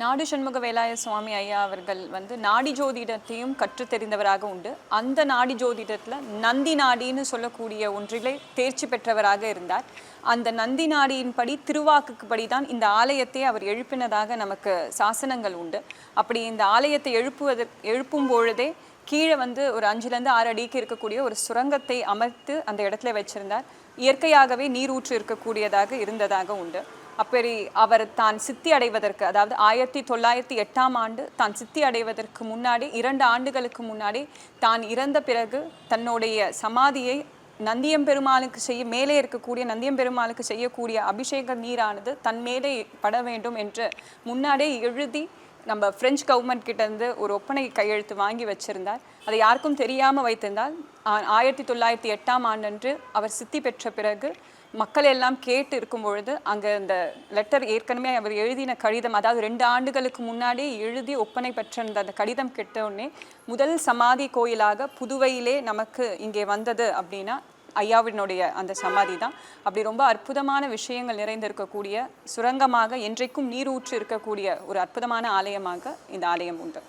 நாடு சண்முக வேலாய சுவாமி ஐயா அவர்கள் வந்து நாடி ஜோதிடத்தையும் கற்று தெரிந்தவராக உண்டு. அந்த நாடி ஜோதிடத்தில் நந்தி நாடின்னு சொல்லக்கூடிய ஒன்றிலே தேர்ச்சி பெற்றவராக இருந்தார். அந்த நந்தி நாடியின்படி திருவாக்குக்கு தான் இந்த ஆலயத்தை அவர் எழுப்பினதாக நமக்கு சாசனங்கள் உண்டு. அப்படி இந்த ஆலயத்தை எழுப்புவதற்கு எழுப்பும் பொழுதே கீழே வந்து ஒரு அஞ்சுலேருந்து ஆறு அடிக்கு இருக்கக்கூடிய ஒரு சுரங்கத்தை அமர்த்து அந்த இடத்துல வச்சிருந்தார். இயற்கையாகவே நீரூற்று இருக்கக்கூடியதாக இருந்ததாக உண்டு. அப்படி அவர் தான் சித்தி அடைவதற்கு அதாவது ஆயிரத்தி தொள்ளாயிரத்தி எட்டாம் ஆண்டு தான் சித்தி அடைவதற்கு முன்னாடி இரண்டு ஆண்டுகளுக்கு முன்னாடி தான் இறந்த பிறகு தன்னுடைய சமாதியை நந்தியம்பெருமாளுக்கு செய்ய மேலே இருக்கக்கூடிய நந்தியம்பெருமாளுக்கு செய்யக்கூடிய அபிஷேக நீரானது தன் மேலே பட வேண்டும் என்று முன்னாடியே எழுதி நம்ம பிரெஞ்சு கவர்மெண்ட் கிட்ட இருந்து ஒரு ஒப்பனை கையெழுத்து வாங்கி வச்சிருந்தார். அதை யாருக்கும் தெரியாமல் வைத்திருந்தால் ஆயிரத்தி தொள்ளாயிரத்தி எட்டாம் ஆண்டன்று அவர் சித்தி பெற்ற பிறகு மக்கள் எல்லாம் கேட்டு இருக்கும் பொழுது அங்கே அந்த லெட்டர் ஏற்கனவே அவர் எழுதின கடிதம் அதாவது ரெண்டு ஆண்டுகளுக்கு முன்னாடி எழுதி ஒப்பனை பெற்றிருந்த அந்த கடிதம் கிட்ட உடனே முதல் சமாதி கோயிலாக புதுவையிலே நமக்கு இங்கே வந்தது அப்படின்னா ஐயாவினுடைய அந்த சமாதி தான் அப்படி ரொம்ப அற்புதமான விஷயங்கள் நிறைந்திருக்கக்கூடிய சுரங்கமாக என்றைக்கும் நீரூற்று இருக்கக்கூடிய ஒரு அற்புதமான ஆலயமாக இந்த ஆலயம் உண்டு.